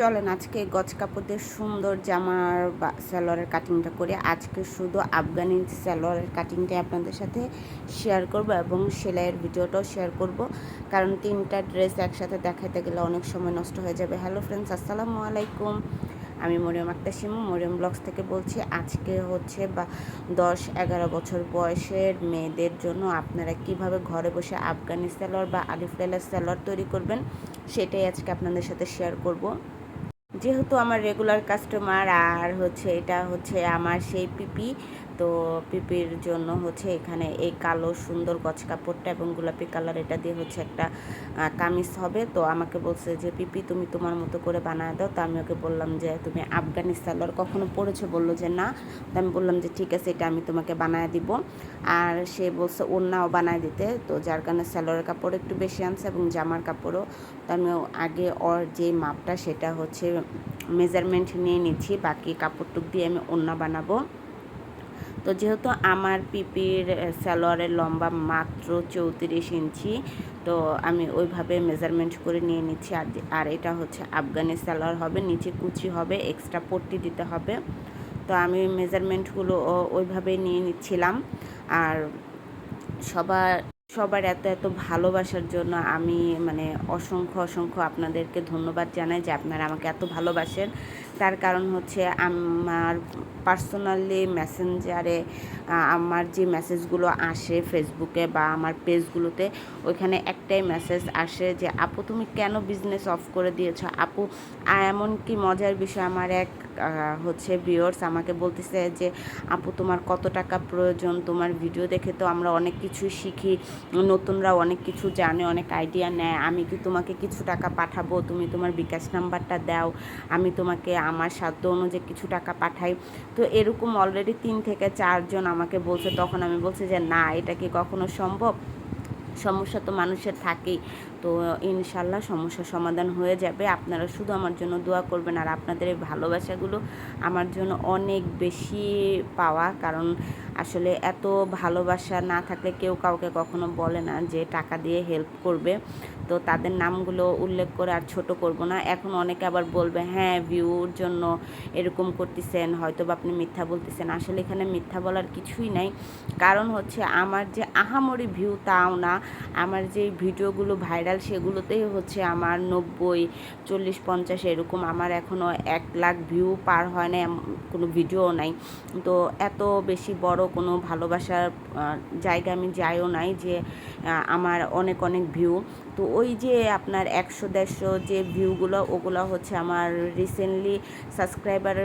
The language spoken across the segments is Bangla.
চলেন আজকে গজ কাপড়দের সুন্দর জামার বা স্যালোয়ারের কাটিংটা করে আজকে শুধু আফগানি স্যালোয়ারের কাটিংটা আপনাদের সাথে শেয়ার করব এবং সেলাইয়ের ভিডিওটাও শেয়ার করব। কারণ তিনটা ড্রেস একসাথে দেখাতে গেলে অনেক সময় নষ্ট হয়ে যাবে। হ্যালো ফ্রেন্ডস আসসালামু আলাইকুম। আমি মরিয়ম আক্তার শিমু মরিয়ম ব্লগস থেকে বলছি আজকে হচ্ছে বা দশ এগারো বছর বয়সের মেয়েদের জন্য আপনারা কীভাবে ঘরে বসে আফগানি স্যালোয়ার বা আলিফ লাইলার স্যালোয়ার তৈরি করবেন, সেটাই আজকে আপনাদের সাথে শেয়ার করব। যেহেতু আমার রেগুলার কাস্টমার আর হচ্ছে এটা হচ্ছে আমার সেই পিপি তো পিপির জন্য হচ্ছে এখানে এই কালো সুন্দর গছ কাপড়টা এবং গোলাপি কালার এটা দিয়ে হচ্ছে একটা কামিজ হবে। তো আমাকে বলছে যে, পিপি, তুমি তোমার মতো করে বানায় দাও। তো আমি ওকে বললাম যে, তুমি আফগানি সালোয়ার কখনো পরেছো বলল যে, না। তো আমি বললাম যে, ঠিক আছে, এটা আমি তোমাকে বানায় দিব। আর সে বলছে, ওড়নাও বানায় দিতে। তো যার কারণে সালোয়ারের কাপড় একটু বেশি আনছে এবং জামার কাপড়ও। তো আমি আগে ওর যে মাপটা, সেটা হচ্ছে মেজারমেন্ট নিয়ে নিচ্ছি। বাকি কাপড়টুক দিয়ে আমি ওড়না বানাবো। তো যেহেতু আমার পিপির সালোয়ারের লম্বা মাত্র চৌত্রিশ ইঞ্চি, তো আমি ওইভাবে মেজারমেন্ট করে নিয়ে নিচ্ছি। আর আর এটা হচ্ছে আফগানি সালোয়ার হবে, নিচে কুচি হবে এক্সট্রা পট্টি দিতে হবে। তো আমি মেজারমেন্টগুলো ওইভাবে নিয়ে নিচ্ছিলাম। আর সবার সবার এত এত ভালোবাসার জন্য আমি মানে অসংখ্য অসংখ্য আপনাদেরকে ধন্যবাদ জানাই যে আপনারা আমাকে এত ভালোবাসেন। তার কারণ হচ্ছে আমার পার্সোনালি মেসেঞ্জারে আমার যে মেসেজগুলো আসে ফেসবুকে বা আমার পেজগুলোতে ওইখানে একটাই মেসেজ আসে যে, আপু, তুমি কেন বিজনেস অফ করে দিয়েছ? আপু, এমন কি মজার বিষয়? আমার এক হচ্ছে ভিওর্স আমাকে বলতেছে যে, আপু, তোমার কত টাকা প্রয়োজন? তোমার ভিডিও দেখে তো আমরা অনেক কিছু শিখি। নতুনরা অনেক কিছু জানে, অনেক আইডিয়া নেয়। আমি কি তোমাকে কিছু টাকা পাঠাবো? তুমি তোমার বিকাশ নাম্বারটা দাও। আমি তোমাকে আমার সাধ্য অনুযায়ী কিছু টাকা পাঠাই। তো এরকম অলরেডি তিন থেকে চারজন আমাকে বলছে, তখন আমি বলছি যে, না, এটা কি কখনো সম্ভব? সমস্যা তো মানুষের থাকেই। তো ইনশাল্লাহ সমস্যা সমাধান হয়ে যাবে। আপনারা শুধু আমার জন্য দোয়া করবেন আর আপনাদের এই ভালোবাসাগুলো আমার জন্য অনেক বেশি পাওয়া। কারণ আসলে এত ভালোবাসা না থাকলে কেউ কাউকে কখনো বলে না যে টাকা দিয়ে হেল্প করবে। তো তাদের নামগুলো উল্লেখ করে আর ছোট করব না। এখন অনেকে আবার বলবে হ্যাঁ ভিউর জন্য এরকম করতেছেন হয়তো বা আপনি মিথ্যা বলতেছেন। আসলে এখানে মিথ্যা বলার কিছুই নাই। কারণ হচ্ছে আমার যে আহামরি ভিউ তাও না। আমার যে ভিডিওগুলো ভাইরাল সেগুলোতেই হচ্ছে আমার নব্বই, চল্লিশ, পঞ্চাশ এরকম। আমার এখনও এক লাখ ভিউ পার হয় না কোনো ভিডিও নাই। তো এত বেশি বড় কোনো ভালোবাসার জায়গা আমি যাইও নাই যে আমার অনেক অনেক ভিউ তো ওই যে আপনার একশো, দেড়শো যে ভিউগুলো ওগুলো হচ্ছে আমার রিসেন্টলি সাবস্ক্রাইবার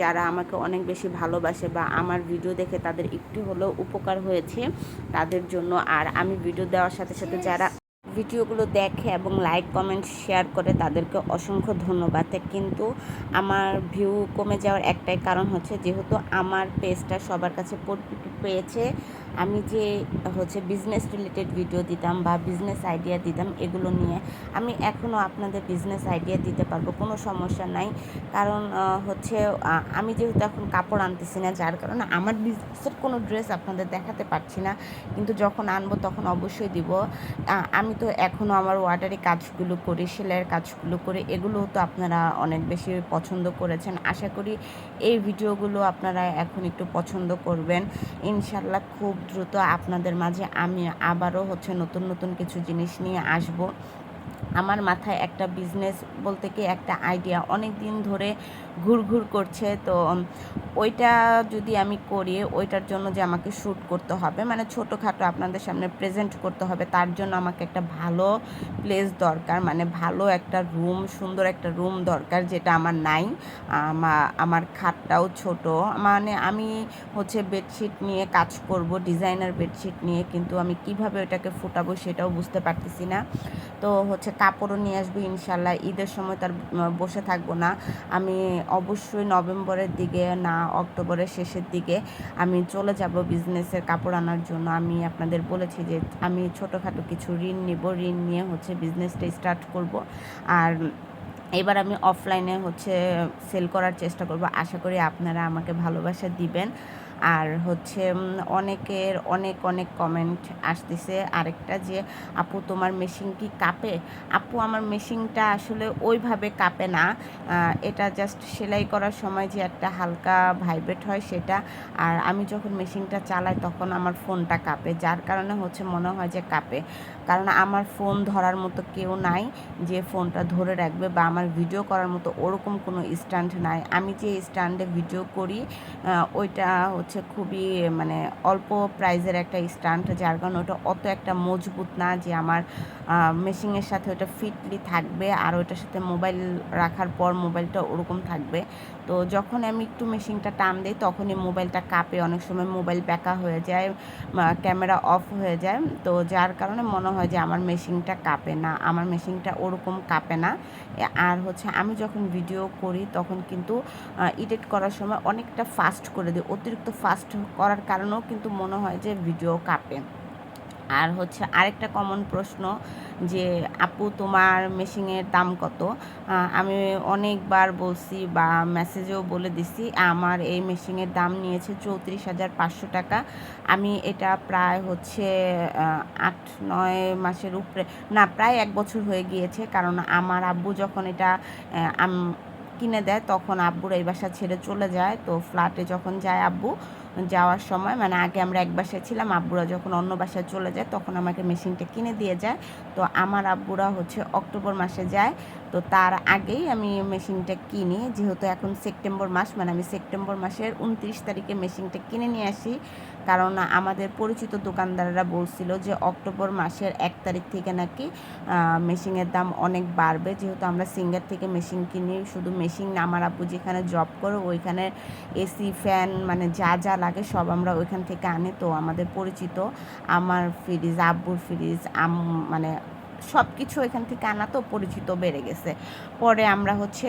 যারা আমাকে অনেক বেশি ভালোবাসে বা আমার ভিডিও দেখে তাদের একটু হলেও উপকার হয়েছে তাদের জন্য। আর আমি ভিডিও দেওয়ার সাথে সাথে যারা ভিডিওগুলো দেখে এবং লাইক, কমেন্ট, শেয়ার করে তাদেরকে অসংখ্য ধন্যবাদ। কিন্তু আমার ভিউ কমে যাওয়ার একটাই কারণ হচ্ছে যেহেতু আমার পেজটা সবার কাছে পেয়েছে। আমি যে হচ্ছে বিজনেস রিলেটেড ভিডিও দিতাম বা বিজনেস আইডিয়া দিতাম, এগুলো নিয়ে আমি এখনও আপনাদের বিজনেস আইডিয়া দিতে পারব, কোনো সমস্যা নাই। কারণ হচ্ছে আমি যেহেতু এখন কাপড় আনতেছি না, যার কারণে আমার বিজনেসের কোনো ড্রেস আপনাদের দেখাতে পারছি না। কিন্তু যখন আনব তখন অবশ্যই দিব। আমি তো এখনও আমার ওয়াটারি কাজগুলো করি, সেলাইয়ের কাজগুলো করে, এগুলোও তো আপনারা অনেক বেশি পছন্দ করেছেন। আশা করি এই ভিডিওগুলো আপনারা এখন একটু পছন্দ করবেন। ইনশাল্লাহ খুব দ্রুত আপনাদের মাঝে আমি আবারও হচ্ছে নতুন নতুন কিছু জিনিস নিয়ে আসব। আমার মাথায় একটা বিজনেস বলতে কি একটা আইডিয়া অনেক দিন ধরে ঘুরঘুর করছে, তো ওইটা যদি আমি করি, ওইটার জন্য যে আমাকে শ্যুট করতে হবে মানে ছোটোখাটো আপনাদের সামনে প্রেজেন্ট করতে হবে, তার জন্য আমাকে একটা ভালো প্লেস দরকার মানে ভালো একটা রুম সুন্দর একটা রুম দরকার যেটা আমার নাই আমার খাটটাও ছোট মানে আমি হচ্ছে বেডশিট নিয়ে কাজ করব ডিজাইনার বেডশিট নিয়ে, কিন্তু আমি কীভাবে ওটাকে ফুটাবো সেটাও বুঝতে পারতেছি না, তো হচ্ছে কাপড়ও নিয়ে আসব ইনশাল্লাহ। ঈদের সময় তার বসে থাকব না। আমি অবশ্যই নভেম্বরের দিকে না, অক্টোবরের শেষের দিকে আমি চলে যাব বিজনেসের কাপড় আনার জন্য। আমি আপনাদের বলেছি যে, আমি ছোটোখাটো কিছু ঋণ নিব। ঋণ নিয়ে হচ্ছে বিজনেসটা স্টার্ট করব। আর এবার আমি অফলাইনে হচ্ছে সেল করার চেষ্টা করব। আশা করি আপনারা আমাকে ভালোবাসা দিবেন। আর হচ্ছে অনেকের অনেক অনেক কমেন্ট আসতেছে। আরেকটা যে, আপু, তোমার মেশিন কি কাঁপে? আপু, আমার মেশিনটা আসলে ওইভাবে কাঁপে না। এটা জাস্ট সেলাই করার সময় যে একটা হালকা ভাইব্রেট হয় সেটা। আর আমি যখন মেশিনটা চালাই, তখন আমার ফোনটা কাঁপে। যার কারণে হচ্ছে মনে হয় যে কাঁপে। কারণ আমার ফোন ধরার মতো কেউ নাই যে ফোনটা ধরে রাখবে বা আমার ভিডিও করার মতো ওরকম কোনো স্ট্যান্ড নাই। আমি যে স্ট্যান্ডে ভিডিও করি ওইটা হচ্ছে খুবই মানে অল্প প্রাইজের একটা স্ট্যান্ড, যার কারণে ওটা অত একটা মজবুত না যে আমার মেশিনের সাথে ওটা ফিটলি থাকবে আর ওইটার সাথে মোবাইল রাখার পর মোবাইলটা ওরকম থাকবে। তো যখন আমি একটু মেশিনটা টান দিই, তখনই মোবাইলটা কাঁপে, অনেক সময় মোবাইল ব্যাকা হয়ে যায় ক্যামেরা অফ হয়ে যায়। তো যার কারণে মনে হয় যে আমার মেশিনটা কাঁপে না, আমার মেশিনটা ওরকম কাঁপে না। আর হচ্ছে আমি যখন ভিডিও করি তখন কিন্তু এডিট করার সময় অনেকটা ফাস্ট করে দিই। অতিরিক্ত ফাস্ট করার কারণেও কিন্তু মনে হয় যে ভিডিও কাঁপে। আর হচ্ছে আরেকটা কমন প্রশ্ন যে, আপু, তোমার মেশিনের দাম কত? আমি অনেকবার বলছি বা মেসেজেও বলে দিছি, আমার এই মেশিনের দাম নিয়েছে চৌত্রিশ হাজার পাঁচশো টাকা। আমি এটা প্রায় হচ্ছে আট, নয় মাসের উপরে, না, প্রায় এক বছর হয়ে গিয়েছে। কারণ আমার আব্বু যখন এটা কিনে দেয়, তখন আব্বুর এই বাসা ছেড়ে চলে যায়। তো ফ্ল্যাটে যখন যায় আব্বু যাওয়ার সময় মানে আগে আমরা এক বাসায় ছিলাম, আব্বুরা যখন অন্য বাসায় চলে যায়, তখন আমাকে মেশিনটা কিনে দিয়ে যায়। তো আমার আব্বুরা হচ্ছে অক্টোবর মাসে যায়, তো তার আগেই আমি মেশিনটা কিনি। যেহেতু এখন সেপ্টেম্বর মাস মানে আমি সেপ্টেম্বর মাসের উনত্রিশ তারিখে মেশিনটা কিনে নিয়ে আসি। কারণ আমাদের পরিচিত দোকানদাররা বলছিল যে অক্টোবর মাসের এক তারিখ থেকে নাকি মেশিনের দাম অনেক বাড়বে। যেহেতু আমরা সিঙ্গার থেকে মেশিন কিনি, শুধু মেশিন না, আমার আব্বু যেখানে জব করে, ওইখানে এসি ফ্যান মানে যা যা লাগে সব আমরা ওইখান থেকে আনি। তো আমাদের পরিচিত, আমার ফ্রিজ, আব্বুর ফ্রিজ, আম মানে সব কিছু এখান থেকে আনা তো পরিচিত বেড়ে গেছে। পরে আমরা হচ্ছে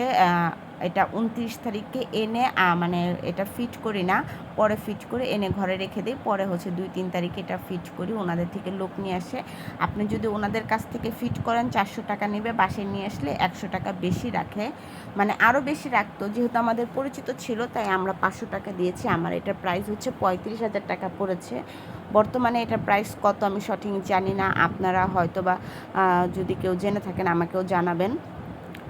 এটা উনত্রিশ তারিখে এনে মানে এটা ফিট করি না, পরে ফিট করে এনে ঘরে রেখে দিই, পরে হচ্ছে দুই তিন তারিখে এটা ফিট করি, ওনাদের থেকে লোক নিয়ে আসে। আপনি যদি ওনাদের কাছ থেকে ফিট করেন, চারশো টাকা নেবে বাসে নিয়ে আসলে একশো টাকা বেশি রাখে। মানে আরও বেশি রাখতো, যেহেতু আমাদের পরিচিত ছিল, তাই আমরা পাঁচশো টাকা দিয়েছি। আমার এটার প্রাইস হচ্ছে পঁয়ত্রিশ হাজার টাকা পড়েছে। বর্তমানে এটার প্রাইস কত আমি সঠিক জানি না। আপনারা হয়তো বা যদি কেউ জেনে থাকেন আমাকেও জানাবেন।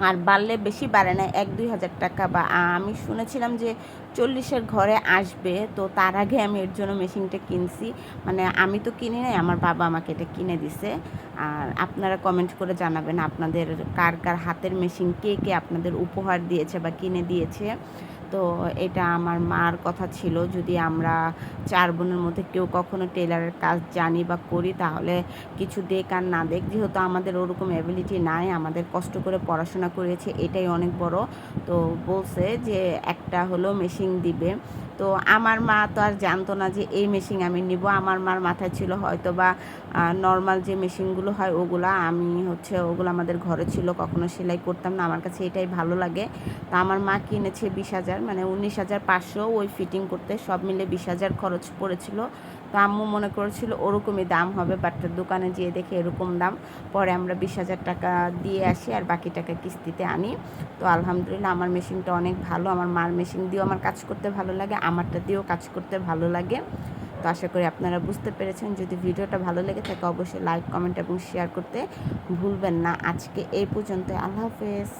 আর বাড়লে বেশি বাড়ে না, এক দুই হাজার টাকা বা আমি শুনেছিলাম যে চল্লিশের ঘরে আসবে, তো তার আগে আমি এর জন্য মেশিনটা কিনছি। মানে আমি তো কিনি নাই, আমার বাবা আমাকে এটা কিনে দিছে। আর আপনারা কমেন্ট করে জানাবেন আপনাদের কার কার হাতের মেশিন, কে কে আপনাদের উপহার দিয়েছে বা কিনে দিয়েছে। তো এটা আমার মার কথা ছিল। যদি আমরা চার বোনের মধ্যে কেউ কখনো টেলারের কাজ জানি বা করি, তাহলে কিছু দেখ আর না দেখ। যেহেতু আমাদের ওরকম অ্যাবিলিটি নাই, আমাদের কষ্ট করে পড়াশোনা করেছে, এটাই অনেক বড়। তো বলছে যে একটা হলো মেশিন দিবে। তো আমার মা তো আর জানতো না যে এই মেশিন আমি নিব। আমার মার মাথায় ছিল হয়তো বা নর্মাল যে মেশিনগুলো হয় ওগুলো। আমি হচ্ছে ওগুলো আমাদের ঘরে ছিল, কখনো সেলাই করতাম না। আমার কাছে এটাই ভালো লাগে। তো আমার মা কিনেছে বিশ হাজার মানে উনিশ হাজার পাঁচশো। ওই ফিটিং করতে সব মিলে বিশ হাজার খরচ পড়েছিল। তো আম্মু মনে করেছিল ওরকমই দাম হবে বাট দোকানে যেয়ে দেখে এরকম দাম। পরে আমরা বিশ হাজার টাকা দিয়ে আসি আর বাকি টাকা কিস্তিতে আনি। তো আলহামদুলিল্লাহ আমার মেশিনটা অনেক ভালো। আমার মার মেশিন দিয়েও আমার কাজ করতে ভালো লাগে, আমারটা দিয়েও কাজ করতে ভালো লাগে। তো আশা করি আপনারা বুঝতে পেরেছেন। যদি ভিডিওটা ভালো লেগে থাকে, অবশ্যই লাইক কমেন্ট এবং শেয়ার করতে ভুলবেন না। আজকে এই পর্যন্ত আল্লাহ হাফেজ।